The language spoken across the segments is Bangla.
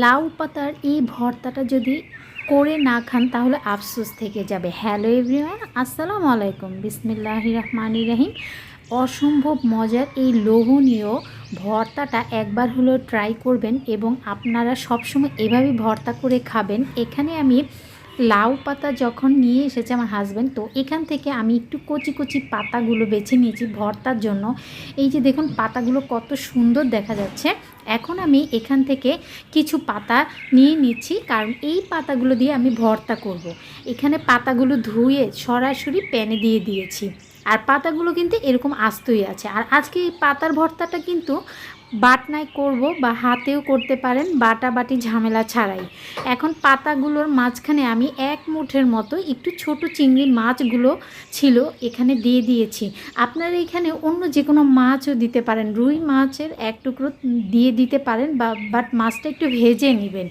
লাউ পাতার এই ভর্তাটা যদি করে না খান, তাহলে আফসোস থেকে যাবে। হ্যালো এভরিওয়ান আসসালামু আলাইকুম। বিসমিল্লাহ রহমান রাহিম। অসম্ভব মজার এই লোভনীয় ভর্তাটা একবার হলেও ট্রাই করবেন এবং আপনারা সবসময় এভাবে ভর্তা করে খাবেন। এখানে আমি লাউ পাতা যখন নিয়ে এসেছে আমার হাজব্যান্ড তো এখান থেকে আমি একটু কচি কচি পাতাগুলো বেছে নিয়েছি ভর্তার জন্য। এই যে দেখুন পাতাগুলো কত সুন্দর দেখা যাচ্ছে। এখন আমি এখান থেকে কিছু পাতা নিয়ে নিচ্ছি, কারণ এই পাতাগুলো দিয়ে আমি ভর্তা করব। এখানে পাতাগুলো ধুয়ে সরাসরি প্যানে দিয়ে দিয়েছি। আর পাতাগুলো কিন্তু এরকম আস্তই আছে। আর আজকে এই পাতার ভর্তাটা কিন্তু বাটনায় করব বা হাতেও করতে পারেন বাটা বাটি ঝামেলা ছাড়াই। এখন পাতাগুলোর মাঝখানে আমি এক মুঠের মতো একটু ছোট চিংড়ি মাছগুলো ছিল এখানে দিয়ে দিয়েছি। আপনারা এখানে অন্য যে কোনো মাছও দিতে পারেন। রুই মাছের এক টুকরো দিয়ে দিতে পারেন বা, বাট মাছটা একটু ভেজে নেবেন।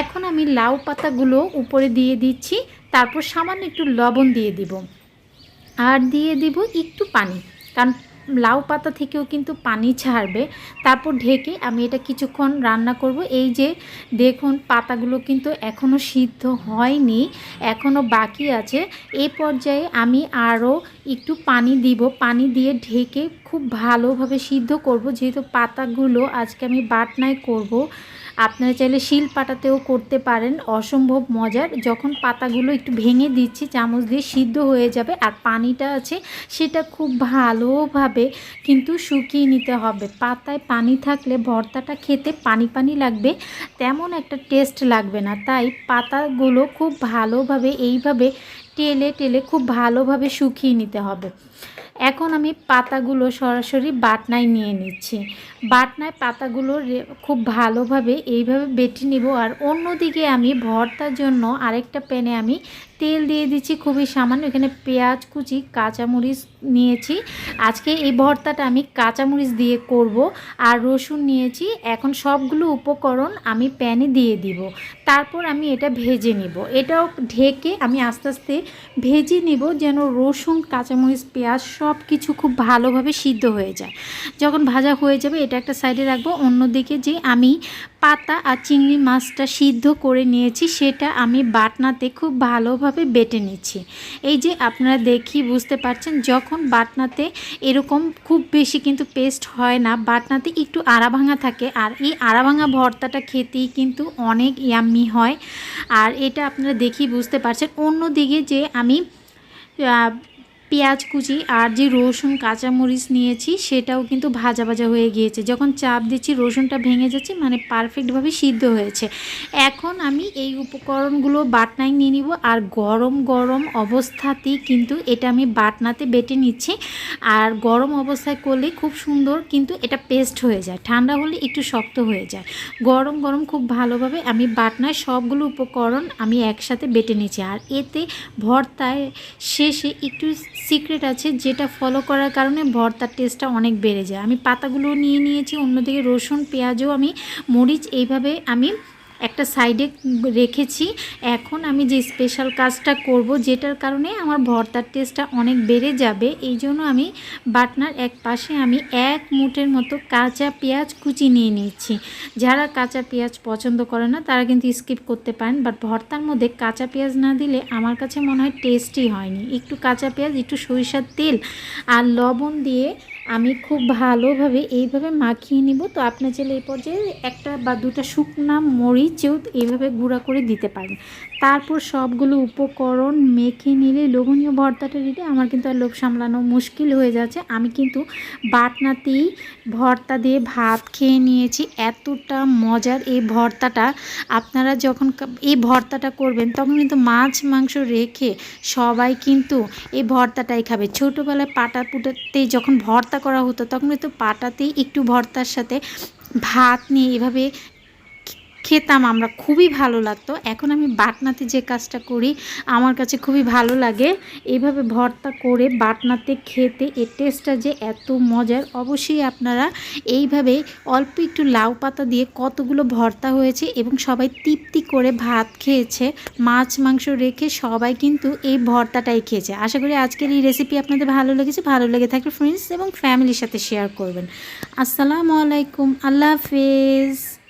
এখন আমি লাউ পাতাগুলো উপরে দিয়ে দিচ্ছি, তারপর সামান্য একটু লবণ দিয়ে দিব। আর দিয়ে দিব একটু পানি, কারণ লাউ পাতা থেকেও কিন্তু পানি ছাড়বে। তারপর ঢেকে আমি এটা কিছুক্ষণ রান্না করব। এই যে দেখুন, পাতাগুলো কিন্তু এখনও সিদ্ধ হয়নি এখনও বাকি আছে। এই পর্যায়ে আমি আরও একটু পানি দিব। পানি দিয়ে ঢেকে খুব ভালোভাবে সিদ্ধ করব। যেহেতু পাতাগুলো আজকে আমি বাটনায় করব আপনারা চাইলে শিল পাটাতেও করতে পারেন, অসম্ভব মজার। যখন পাতাগুলো একটু ভেঙে দিচ্ছি, চামচ দিয়ে সিদ্ধ হয়ে যাবে আর পানিটা আছে, সেটা খুব ভালোভাবে কিন্তু শুকিয়ে নিতে হবে। পাতায় পানি থাকলে ভর্তাটা খেতে পানি পানি লাগবে, তেমন একটা টেস্ট লাগবে না। তাই পাতাগুলো খুব ভালোভাবে, এইভাবে টেলে টেলে খুব ভালোভাবে শুকিয়ে নিতে হবে। এখন আমি পাতাগুলো সরাসরি বাটনায় নিয়ে নিচ্ছি। বাটনায় পাতাগুলো খুব ভালোভাবে এইভাবে বেটে নিব। আর অন্যদিকে আমি ভর্তার জন্য আরেকটা প্যানে আমি তেল দিয়ে দিচ্ছি, খুবই সামান্য। এখানে পেঁয়াজ, কুচি, কাঁচামরিচ নিয়েছি। আজকে এই ভর্তাটা আমি কাঁচামরিচ দিয়ে করব আর রসুন নিয়েছি। এখন সবগুলো উপকরণ আমি প্যানে দিয়ে দিব। তারপর আমি এটা ভেজে নিব। এটাও ঢেকে আমি আস্তে আস্তে ভেজে নিব যেন রসুন, কাঁচামরিচ, পেঁয়াজ সব কিছু খুব ভালোভাবে সিদ্ধ হয়ে যায়। যখন ভাজা হয়ে যাবে, এটা একটা সাইডে রাখব। অন্যদিকে যে আমি পাতা আর চিংড়ি মাছটা সিদ্ধ করে নিয়েছি, সেটা আমি বাটনাতে খুব ভালোভাবে বেটে নিচ্ছি। এই যে আপনারা দেখি, বুঝতে পারছেন, যখন বাটনাতে এরকম খুব বেশি কিন্তু পেস্ট হয় না, বাটনাতে একটু আড়া ভাঙা থাকে, আর এই আড়া ভাঙা ভর্তাটা খেতেই কিন্তু অনেক ইয়াম্মি হয়। আর এটা আপনারা দেখি, বুঝতে পারছেন। অন্যদিকে যে আমি পেঁয়াজ কুচি আর যে রসুন, কাঁচামরিচ নিয়েছি, সেটাও কিন্তু ভাজা ভাজা হয়ে গিয়েছে। যখন চাপ দিচ্ছি, রসুনটা ভেঙে যাচ্ছে মানে পারফেক্টভাবে সিদ্ধ হয়েছে। এখন আমি এই উপকরণগুলো বাটনায় নিয়ে নিব আর গরম গরম অবস্থাতেই কিন্তু এটা আমি বাটনাতে বেটে নিচ্ছি। আর গরম অবস্থায় করলে খুব সুন্দর কিন্তু এটা পেস্ট হয়ে যায়। ঠান্ডা হলে একটু শক্ত হয়ে যায়। গরম গরম খুব ভালোভাবে আমি বাটনায় সবগুলো উপকরণ আমি একসাথে বেটে নিচ্ছি। আর এতে ভর্তায় শেষে একটু সিক্রেট আছে যেটা ফলো করার কারণে ভর্তার টেস্টটা অনেক বেড়ে যায়। আমি পাতাগুলো নিয়ে নিয়েছি, অন্যদিকে রসুন, পেঁয়াজও আমি, মরিচ এইভাবে আমি একটা সাইডে রেখেছি। এখন আমি যে স্পেশাল কাজটা করব, যেটার কারণে আমার ভর্তার টেস্টটা অনেক বেড়ে যাবে, এই জন্য আমি বাটনার এক পাশে আমি এক মুঠের মতো কাঁচা পেঁয়াজ কুচি নিয়ে নিয়েছি। যারা কাঁচা পেঁয়াজ পছন্দ করে না, তারা কিন্তু স্কিপ করতে পারেন বাট ভর্তার মধ্যে কাঁচা পেঁয়াজ না দিলে আমার কাছে মনে হয় টেস্টই হয়নি। একটু কাঁচা পেঁয়াজ, একটু সরিষার তেল আর লবণ দিয়ে আমি খুব ভালোভাবে এইভাবে মাখিয়ে নিব। তো আপনার চাইলে এই পর্যায়ে একটা বা দুটা শুকনা মরিচেও এইভাবে গুঁড়া করে দিতে পারেন। তারপর সবগুলো উপকরণ মেখে নিলে লোভনীয় ভর্তাটা রেডি আমার কিন্তু আর লোভ সামলানো মুশকিল হয়ে যাচ্ছে। আমি কিন্তু বাটনাতেই ভর্তা দিয়ে ভাত খেয়ে নিয়েছি। এতটা মজার এই ভর্তাটা। আপনারা যখন এই ভর্তাটা করবেন তখন কিন্তু মাছ মাংস রেখে সবাই কিন্তু এই ভর্তাটাই খাবে। ছোটোবেলায় পাটা পুটাতে যখন ভর্তা করা হতো তখন হয়তো পাটাতেই একটু ভর্তার সাথে ভাত নিয়ে এভাবে খেতাম, আমরা খুবই ভালো লাগতো। এখন আমি বাটনাতে যে কাজটা করি, আমার কাছে খুবই ভালো লাগে। এইভাবে ভর্তা করে বাটনাতে খেতে এর টেস্টটা যে এত মজার, অবশ্যই আপনারা এইভাবে অল্প একটু লাউ পাতা দিয়ে কতগুলো ভর্তা হয়েছে এবং সবাই তৃপ্তি করে ভাত খেয়েছে, মাছ, মাংস রেখে সবাই কিন্তু এই ভর্তাটাই খেয়েছে। আশা করি আজকের এই রেসিপি আপনাদের ভালো লেগেছে, ভালো লেগে থাকলে ফ্রেন্ডস এবং ফ্যামিলির সাথে শেয়ার করবেন। আসসালামু আলাইকুম, আল্লাহ হাফেজ।